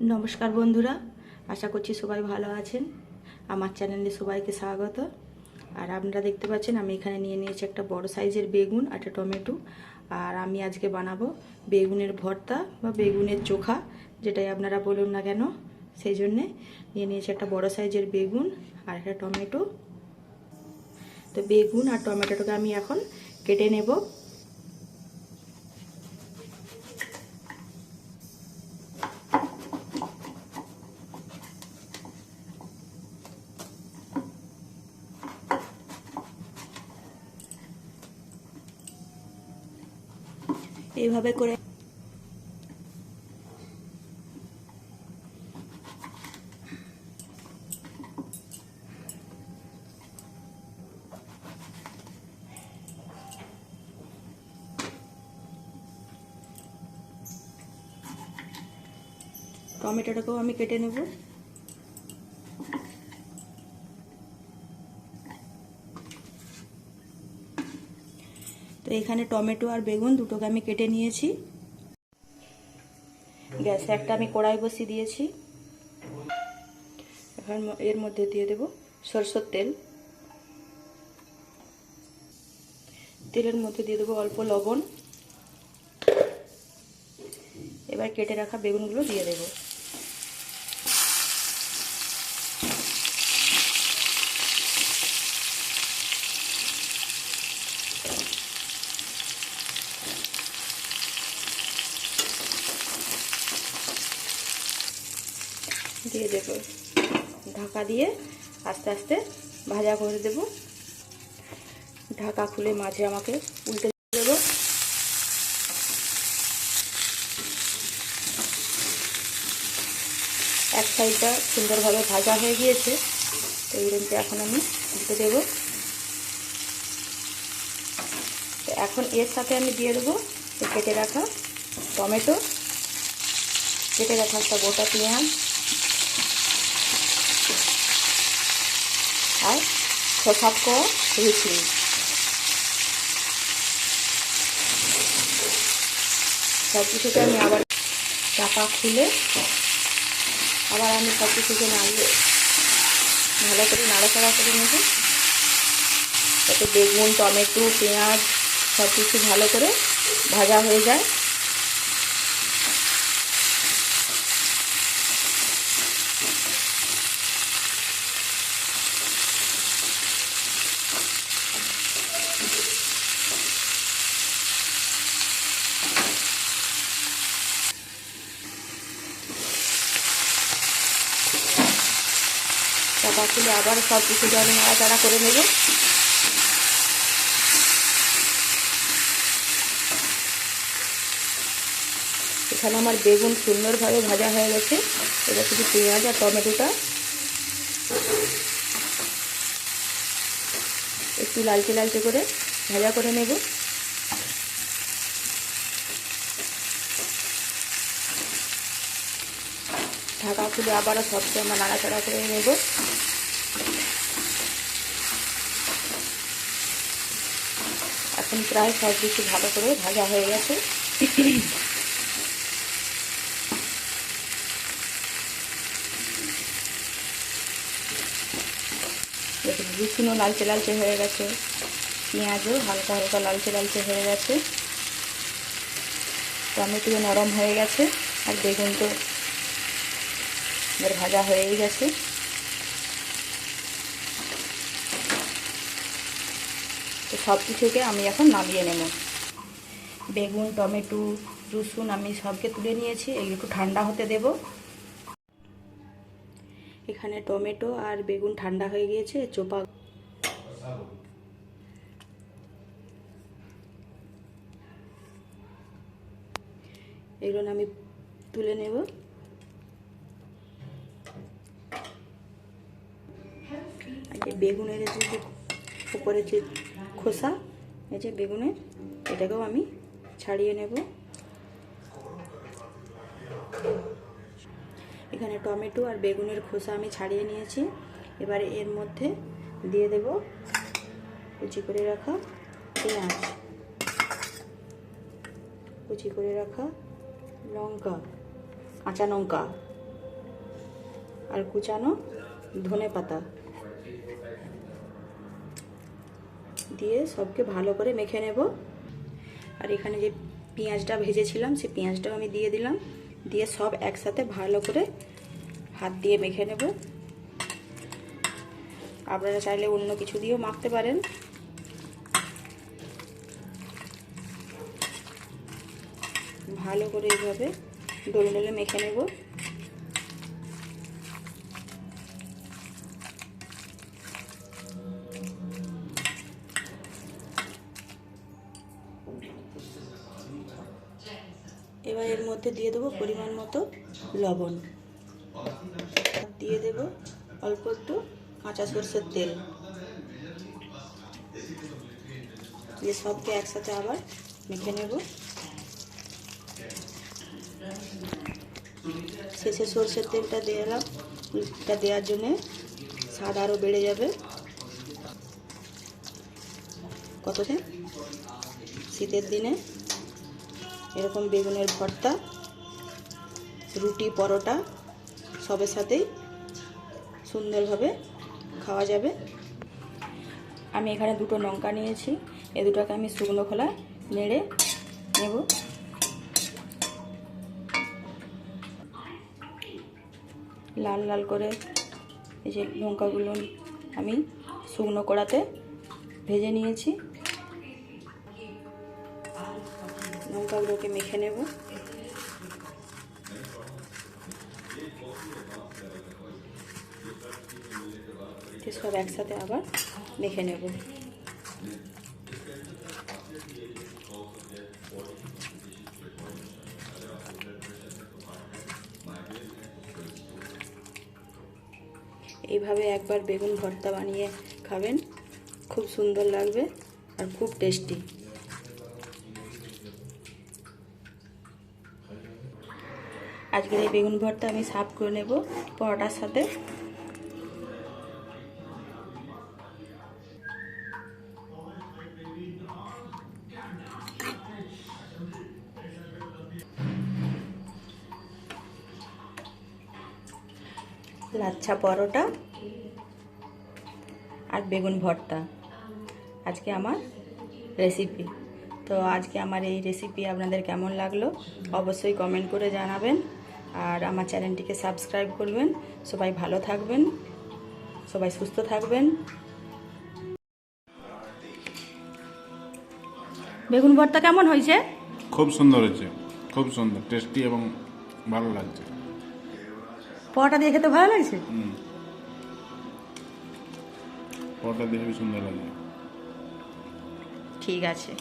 নমস্কার বন্ধুরা, আশা করছি সবাই ভালো আছেন। আমার চ্যানেলে সবাইকে স্বাগত। আর আপনারা দেখতে পাচ্ছেন, আমি এখানে নিয়ে নিয়েছি একটা বড় সাইজের বেগুন একটা টমেটো। আর আমি আজকে বানাবো বেগুনের ভর্তা বা বেগুনের চোখা, যেটাই আপনারা বলুন না কেন। সেই জন্যে নিয়ে নিয়েছি একটা বড় সাইজের বেগুন আর একটা টমেটো। তো বেগুন আর টমেটোটাকে আমি এখন কেটে নেব। এইভাবে করে টমেটোটাকেও আমি কেটে নেব। এখানে টমেটো আর বেগুন দুটোকে আমি কেটে নিয়েছি। গ্যাসে একটা আমি কড়াই বসিয়ে দিয়েছি। এখন এর মধ্যে দিয়ে দেব সরষের তেল। তেলের মধ্যে দিয়ে দেবো অল্প লবণ। এবার কেটে রাখা বেগুনগুলো দিয়ে দেব। দেব ঢাকা দিয়ে আস্তে আস্তে ভাজা করে দেব। ঢাকা খুলে মাঝে আমাকে উল্টে দেবো। এক সাইডটা সুন্দরভাবে ভাজা হয়ে গিয়েছে, তো এইরকমটা এখন আমি দিতে দেবো। তো এখন এর সাথে আমি দিয়ে দেবো কেটে রাখা টমেটো। কেটে রাখা একটা গোটা পেঁয়াজ। আর করা রুচি সব কিছুকে আমি আবার চাপা খুলে আবার আমি সব কিছুকে নাড়িয়ে ভালো করে নাড়াচাড়া করে নেব। যাতে বেগুন, টমেটো, পেঁয়াজ সব কিছু ভালো করে ভাজা হয়ে যায়। চাপা খুলে আবার সব কিছু আমি নাড়াচাড়া করে নেব। এখানে আমার বেগুন সুন্দরভাবে ভাজা হয়ে গেছে। এবার শুধু পেঁয়াজ আর টমেটোটা। একটু লালচে লালচে করে ভাজা করে নেব। ঢাকা খুলে আবারও সবকে আমরা নাড়াচাড়া করে নেব। এখন প্রায় সব কিছু ভালো করে ভাজা হয়ে গেছে। দেখুন, রসুনও লালচে লালচে হয়ে গেছে, পেঁয়াজও হালকা হালকা লালচে লালচে হয়ে গেছে। টমেটো নরম হয়ে গেছে, আর বেগুন তো এবার ভাজা হয়েই গেছে। তো সব কিছুকে আমি এখন নামিয়ে নেব। বেগুন, টমেটো, রসুন আমি সবকে তুলে নিয়েছি, এগুলো একটু ঠান্ডা হতে দেব। এখানে টমেটো আর বেগুন ঠান্ডা হয়ে গিয়েছে, চোপা এগুলো আমি তুলে নেব। যে বেগুনের যে উপরে যে খোসা, এই যে বেগুনের, এটাকেও আমি ছাড়িয়ে নেব। এখানে টমেটো আর বেগুনের খোসা আমি ছাড়িয়ে নিয়েছি। এবারে এর মধ্যে দিয়ে দেব কুচি করে রাখা পেঁয়াজ। কুচি করে রাখা লঙ্কা, কাঁচা লঙ্কা আর কুচানো ধনে পাতা। দিয়ে সবকে ভালো করে মেখে নেব। আর এখানে যে পেঁয়াজটা ভেজেছিলাম, সেই পেঁয়াজটাও আমি দিয়ে দিলাম। দিয়ে সব একসাথে ভালো করে হাত দিয়ে মেখে নেব। আপনারা চাইলে অন্য কিছু দিয়েও মাখতে পারেন। ভালো করে এইভাবে ডলে ডলে মেখে নেব। এবার এর মধ্যে দিয়ে দেবো পরিমাণ মতো লবণ। দিয়ে দেব অল্প একটু কাঁচা সরষের তেল। দিয়ে সবকে একসাথে আবার মেখে নেব। শেষে সরষের তেলটা দিলাম এটা দেওয়ার জন্যে স্বাদ আরও বেড়ে যাবে। কতদিন? শীতের দিনে। এরকম বেগুনের ভর্তা, রুটি, পরোটা, সবের সাথেই সুন্দরভাবে খাওয়া যাবে। আমি এখানে দুটো লঙ্কা নিয়েছি, এ দুটোকে আমি শুকনো খোলা নেড়ে নেব। লাল লাল করে এই যে লঙ্কাগুলো আমি শুকনো কড়াতে ভেজে নিয়েছি। লঙ্কাগুলোকে মেখে নেব সব একসাথে আবার মেখে নেব এইভাবে একবার বেগুন ভর্তা বানিয়ে খাবেন, খুব সুন্দর লাগবে আর খুব টেস্টি আজকের এই বেগুন ভর্তা আমি সাফ করে নেব পরোটার সাথে। লাচ্ছা পরোটা আর বেগুন ভর্তা। আজকে আমার রেসিপি তো আজকে আমার এই রেসিপি আপনাদের কেমন লাগল অবশ্যই কমেন্ট করে জানাবেন। আর আমার চ্যানেলটিকে সাবস্ক্রাইব করবেন। সবাই ভালো থাকবেন সবাই সুস্থ থাকবেন। বেগুন ভর্তা কেমন হয়েছে? খুব সুন্দর হয়েছে খুব সুন্দর টেস্টি এবং ভালো লাগছে। পরোটা দিয়ে খেতে ভালো লাগছে? হুম। পরোটা দিয়ে সুন্দর লাগছে ঠিক আছে।